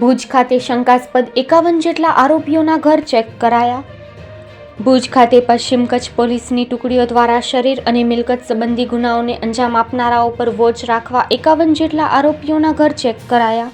ભુજ ખાતે શંકાસ્પદ એકાવન જેટલા આરોપીઓના ઘર ચેક કરાયા. ભુજ ખાતે પશ્ચિમ કચ્છ પોલીસની ટુકડીઓ દ્વારા શરીર અને મિલકત સંબંધી ગુનાઓને અંજામ આપનારાઓ પર વોચ રાખવા એકાવન જેટલા આરોપીઓના ઘર ચેક કરાયા.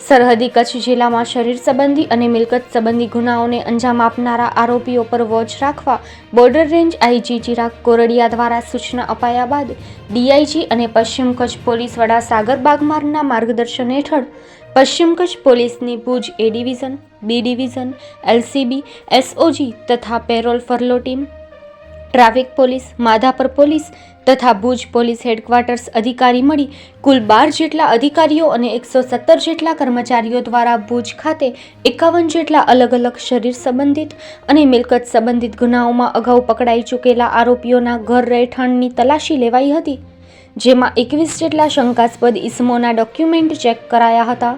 સરહદી કચ્છ જિલ્લામાં શરીર સંબંધી અને મિલકત સંબંધી ગુનાઓને અંજામ આપનારા આરોપીઓ પર વોચ રાખવા border range IG Chirag Koradia દ્વારા સૂચના અપાયા બાદ ડીઆઈજી અને પશ્ચિમ કચ્છ પોલીસ વડા સાગર બાગમારના માર્ગદર્શન હેઠળ પશ્ચિમ કચ્છ પોલીસની Bhuj A division, B division, LCB, SOG તથા parole furlough team traffic police, Madhapar police તથા ભુજ પોલીસ હેડક્વાર્ટર્સ અધિકારી મળી કુલ બાર જેટલા અધિકારીઓ અને એકસો સત્તર જેટલા કર્મચારીઓ દ્વારા ભુજ ખાતે એકાવન જેટલા અલગ અલગ શરીર સંબંધિત અને મિલકત સંબંધિત ગુનાઓમાં અગાઉ પકડાઈ ચૂકેલા આરોપીઓના ઘર રહેઠાણની તલાશી લેવાઈ હતી, જેમાં એકવીસ જેટલા શંકાસ્પદ ઇસમોના ડોક્યુમેન્ટ ચેક કરાયા હતા.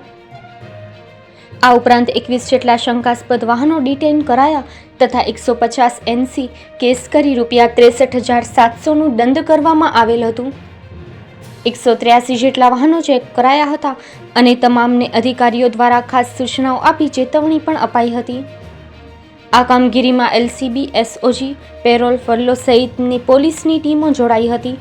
આ ઉપરાંત એકવીસ જેટલા શંકાસ્પદ વાહનો ડિટેન કરાયા તથા એકસો પચાસ એનસી કેસ કરી રૂપિયા ત્રેસઠ હજાર સાતસોનું દંડ કરવામાં આવેલ હતું. એકસો ત્ર્યાસી જેટલા વાહનો ચેક કરાયા હતા અને તમામને અધિકારીઓ દ્વારા ખાસ સૂચનાઓ આપી ચેતવણી પણ અપાઈ હતી. આ કામગીરીમાં એલસીબી એસઓજી પેરોલ, ફરલો સહિતની પોલીસની ટીમો જોડાઈ હતી.